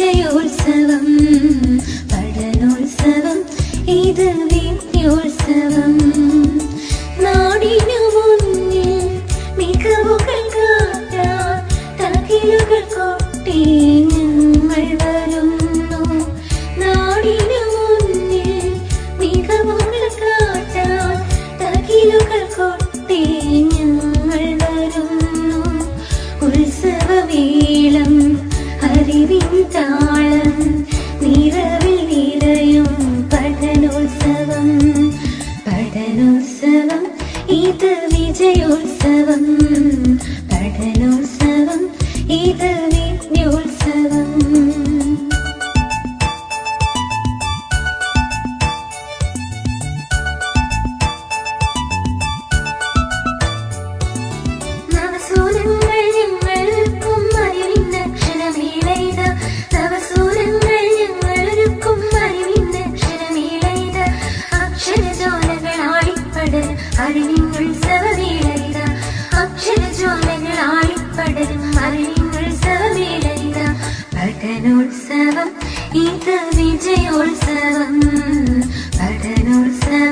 വിജയോത്സവം പഠനോത്സവം ഇത് വിദ്യോത്സവം നാടിനു മുന്നിൽ മികവുകൾ കാട്ടാ തകിലുകൾ കൊട്ടേഞ്ഞ താളം നിറവിൽ നിറയും ഇത് വിജയോത്സവം. പഠനോത്സവം ഇത് അറിഞ്ഞുത്സവവേളയിത അക്ഷരജ്വാലകൾ ആളിപ്പടരും അറിഞ്ഞുത്സവവേളയിത പഠനോത്സവം ഇത് വിജയോത്സവം. പഠനോത്സവം.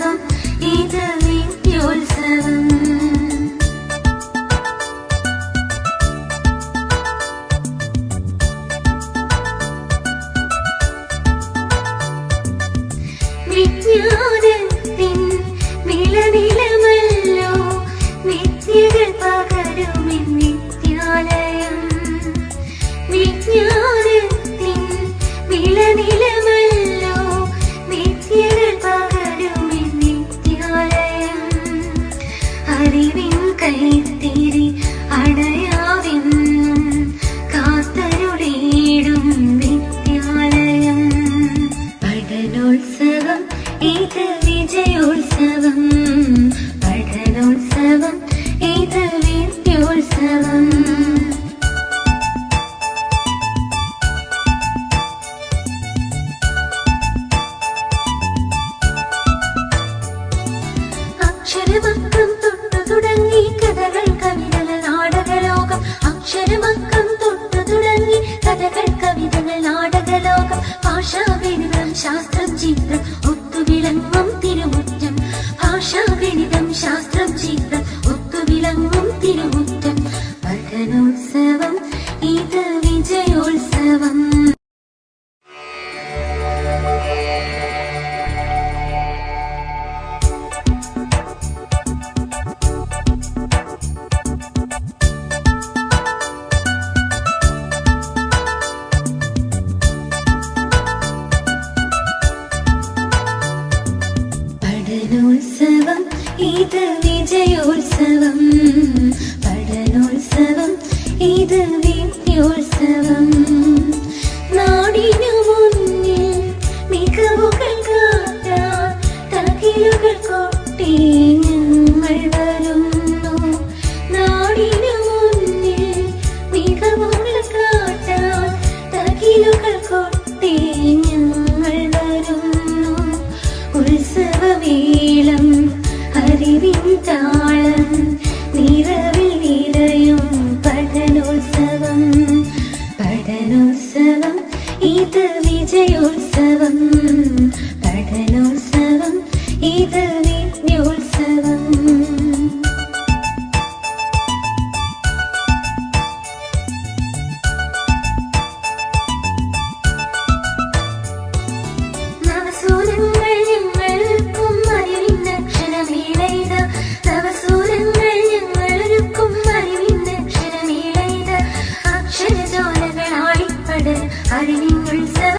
നിത്യാലയം. വിജ്ഞാനത്തിൻ വിളനിലമല്ലോ നിത്യര പകരുമി നിത്യാലയം. അറിവിൻ കൈത്തിരി അണയാവിന്നും കാത്തരുടേടും നിത്യാലയം. പഠനോത്സവം ഇത് വിജയോത്സവം. പഠനോത്സവം ഇത് വിജയോത്സവം പഠനോത്സവം. ഇത് the